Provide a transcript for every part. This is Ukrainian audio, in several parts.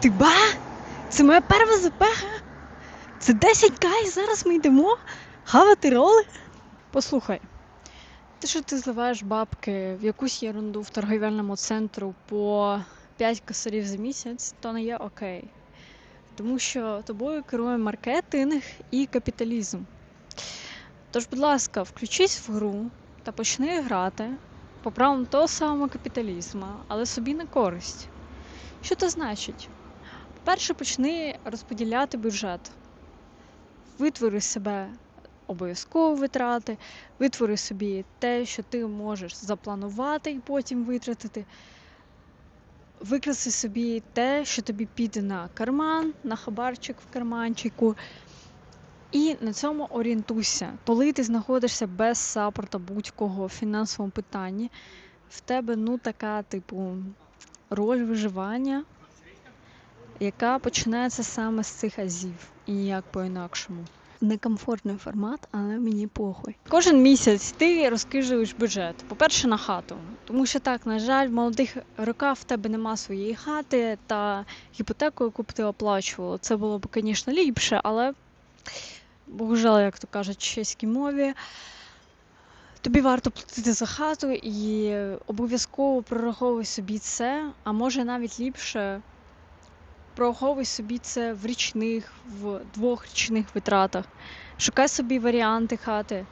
Ти ба? Це моя перша запеха. Це 10к і зараз ми йдемо хавати роли. Послухай, ти що ти зливаєш бабки в якусь ерунду в торговельному центру по 5 косарів за місяць, то не є окей. Тому що тобою керує маркетинг і капіталізм. Тож, будь ласка, включись в гру та почни грати по правилам того самого капіталізму, але собі на користь. Що це значить? По-перше, почни розподіляти бюджет. Витвори себе обов'язкові витрати, витвори собі те, що ти можеш запланувати і потім витратити. Викреси собі те, що тобі піде на карман, на хабарчик в карманчику. І на цьому орієнтуйся. Коли ти знаходишся без саппорта будь-кого в фінансовому питанні, в тебе ну така, типу, роль виживання, яка починається саме з цих азів і ніяк по-інакшому. Некомфортний формат, але мені похуй. Кожен місяць ти розкижуєш бюджет. По-перше, на хату. Тому що так, на жаль, в молодих роках в тебе нема своєї хати та гіпотеку, яку б ти оплачувала. Це було б, звісно, ліпше, але Богужала, як то кажуть, в чеській мові. Тобі варто платити за хату і обов'язково прораховуй собі це, а може навіть ліпше прораховуй собі це в річних, в двохрічних витратах. Шукай собі варіанти хати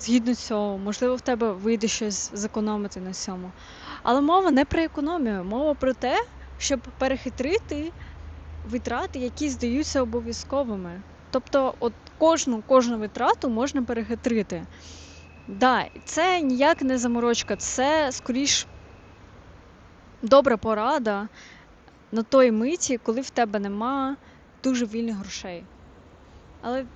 згідно цього. Можливо, в тебе вийде щось зекономити на цьому. Але мова не про економію, мова про те, щоб перехитрити витрати, які здаються обов'язковими. Тобто, от кожну кожну витрату можна перехитрити. Да, це ніяк не заморочка, це скоріш добра порада на той миті, коли в тебе нема дуже вільних грошей. Але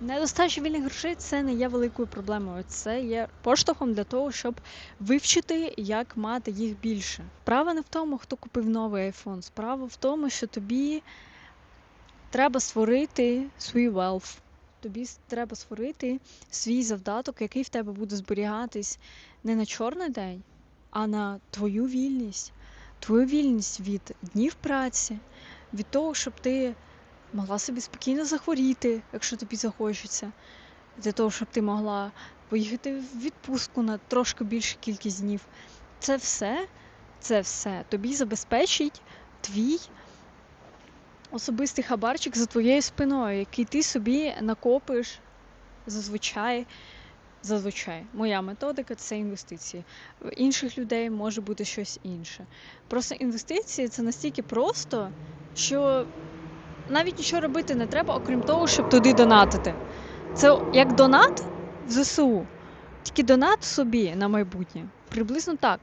недостача вільних грошей це не є великою проблемою. Це є поштовхом для того, щоб вивчити, як мати їх більше. Справа не в тому, хто купив новий iPhone. Справа в тому, що тобі треба створити свій wealth. Тобі треба створити свій завдаток, який в тебе буде зберігатись не на чорний день, а на твою вільність. Твою вільність від днів праці, від того, щоб ти могла собі спокійно захворіти, якщо тобі захочеться, для того, щоб ти могла поїхати в відпустку на трошки більшу кількість днів. Це все, це все тобі забезпечить твій особистий хабарчик за твоєю спиною, який ти собі накопиш зазвичай. Зазвичай, моя методика це інвестиції. В інших людей може бути щось інше. Просто інвестиції це настільки просто, що навіть нічого робити не треба, окрім того, щоб туди донатити. Це як донат в ЗСУ, тільки донат собі на майбутнє. Приблизно так.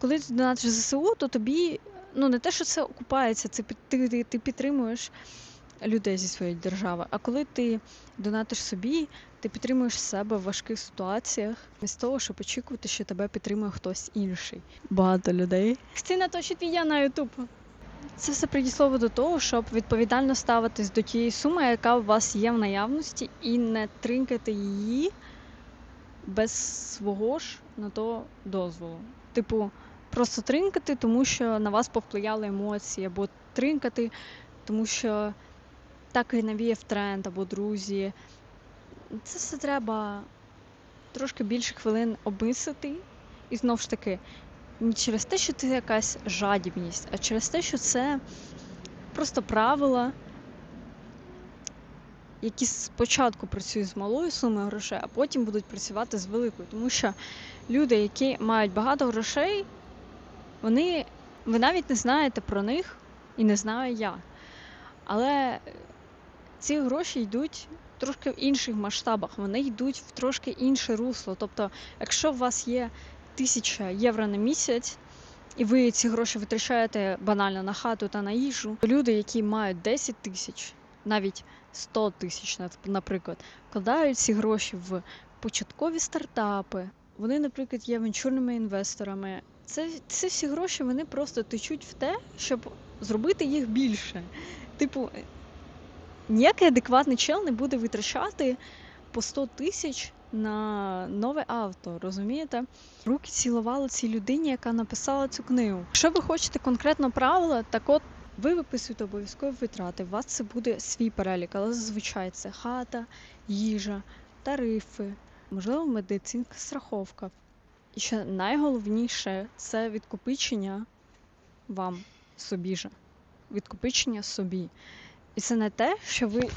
Коли ти донатиш ЗСУ, то тобі ну не те, що це окупається, це ти, ти, ти підтримуєш людей зі своєї держави. А коли ти донатиш собі, ти підтримуєш себе в важких ситуаціях, без того, щоб очікувати, що тебе підтримує хтось інший. Багато людей. Це точить відео на Ютуб. Це все предіслово до того, щоб відповідально ставитись до тієї суми, яка у вас є в наявності, і не тринкати її без свого ж на то дозволу. Типу, просто тринкати, тому що на вас повпливали емоції, або тринкати, тому що так і навіяв тренд, або друзі. Це все треба трошки більше хвилин обмислити. І знову ж таки, не через те, що це якась жадібність, а через те, що це просто правила, які спочатку працюють з малою сумою грошей, а потім будуть працювати з великою. Тому що люди, які мають багато грошей, вони ви навіть не знаєте про них і не знаю я. Але ці гроші йдуть трошки в інших масштабах, вони йдуть в трошки інше русло. Тобто, якщо у вас є тисяча євро на місяць, і ви ці гроші витрачаєте банально на хату та на їжу, то люди, які мають 10 тисяч, навіть 100 тисяч, наприклад, вкладають ці гроші в початкові стартапи. Вони, наприклад, є венчурними інвесторами. Це ці всі гроші вони просто течуть в те, щоб зробити їх більше. Типу, ніякий адекватний чел не буде витрачати по 100 тисяч на нове авто, розумієте? Руки цілували цій людині, яка написала цю книгу. Якщо ви хочете конкретно правила, так от Ви виписуєте обов'язкові витрати. У вас це буде свій перелік, але зазвичай це хата, їжа, тарифи, можливо, медицинська страховка. І ще найголовніше це відкопичення вам собі же. Відкопичення собі. І це не те, що ви.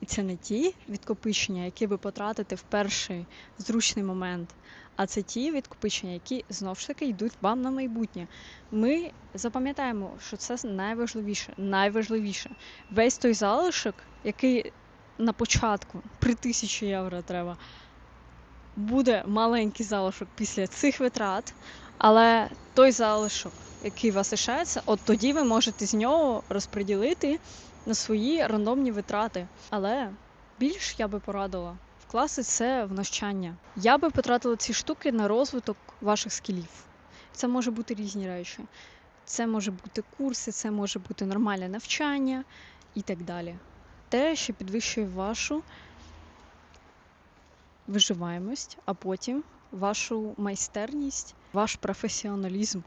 І це не ті відкопичення, які ви потратите в перший зручний момент, а це ті відкопичення, які знов ж таки йдуть вам на майбутнє. Ми запам'ятаємо, що це найважливіше, найважливіше. Весь той залишок, який на початку при 1000 євро треба, буде маленький залишок після цих витрат, але той залишок, який у вас лишається, от тоді ви можете з нього розподілити на свої рандомні витрати. Але більш я би порадила вкласти це в навчання. Я би потратила ці штуки на розвиток ваших скілів. Це може бути різні речі. Це може бути курси, це може бути нормальне навчання і так далі. Те, що підвищує вашу виживаємость, а потім вашу майстерність, ваш професіоналізм.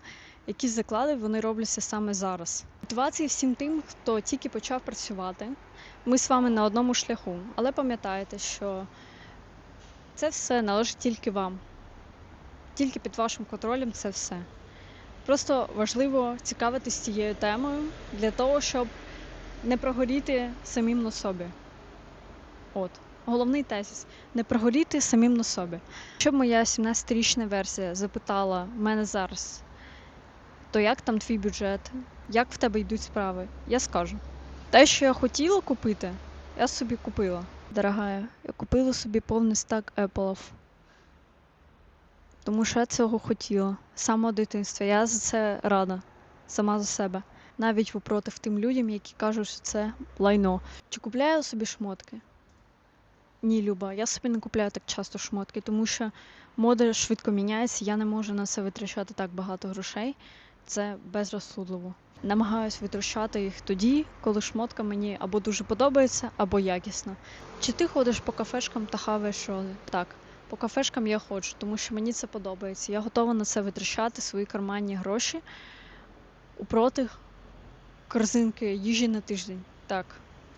Які заклади вони робляться саме зараз. Мотивації всім тим, хто тільки почав працювати. Ми з вами на одному шляху, але пам'ятайте, що це все належить тільки вам. Тільки під вашим контролем це все. Просто важливо цікавитись цією темою для того, щоб не прогоріти самим на собі. От, головний тезіс не прогоріти самим на собі. Щоб моя 17-річна версія запитала мене зараз, то як там твій бюджет, як в тебе йдуть справи, я скажу. Те, що я хотіла купити, я собі купила. Дорогая, я купила собі повний стак Apple. Тому що я цього хотіла з самого дитинства. Я за це рада, сама за себе. Навіть впротив тим людям, які кажуть, що це лайно. Чи купляю собі шмотки? Ні, Люба, я собі не купляю так часто шмотки, тому що мода швидко міняється, я не можу на це витрачати так багато грошей. Це безрозсудливо. Намагаюсь витрачати їх тоді, коли шмотка мені або дуже подобається, або якісна. Чи ти ходиш по кафешкам та хаваєш що? Так, по кафешкам я ходжу, тому що мені це подобається. Я готова на це витрачати свої карманні гроші упроти корзинки їжі на тиждень. Так,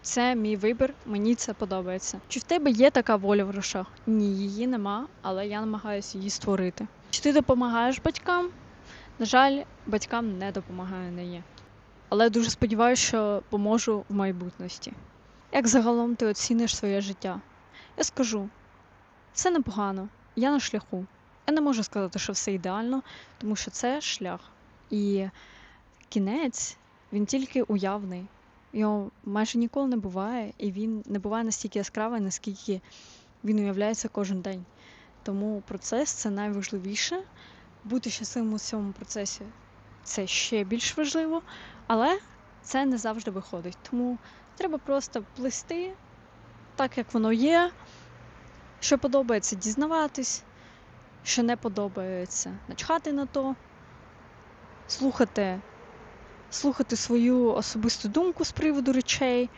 це мій вибір, мені це подобається. Чи в тебе є така воля в грошах? Ні, її нема, але я намагаюся її створити. Чи ти допомагаєш батькам? На жаль, батькам не допомагаю не є. Але дуже сподіваюся, що поможу в майбутності. Як загалом ти оціниш своє життя? Я скажу, це непогано, я на шляху. Я не можу сказати, що все ідеально, тому що це шлях. І кінець він тільки уявний. Його майже ніколи не буває, і він не буває настільки яскравий, наскільки він уявляється кожен день. Тому процес це найважливіше. Бути щасливим у цьому процесі це ще більш важливо, але це не завжди виходить. Тому треба просто плести так, як воно є. Що подобається дізнаватись, що не подобається начхати на то, слухати, слухати свою особисту думку з приводу речей,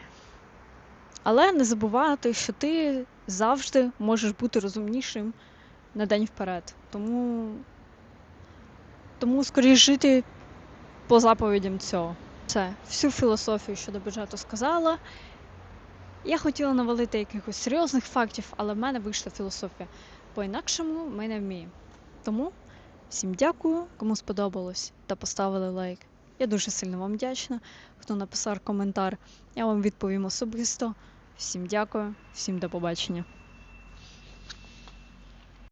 але не забувати, що ти завжди можеш бути розумнішим на день вперед. Тому, тому скоріш жити по заповідям цього. Це всю філософію щодо бюджету сказала. Я хотіла навалити якихось серйозних фактів, але в мене вийшла філософія. По-інакшому ми не вміємо. Тому всім дякую, кому сподобалось та поставили лайк. Я дуже сильно вам вдячна, хто написав коментар. Я вам відповім особисто. Всім дякую, всім до побачення.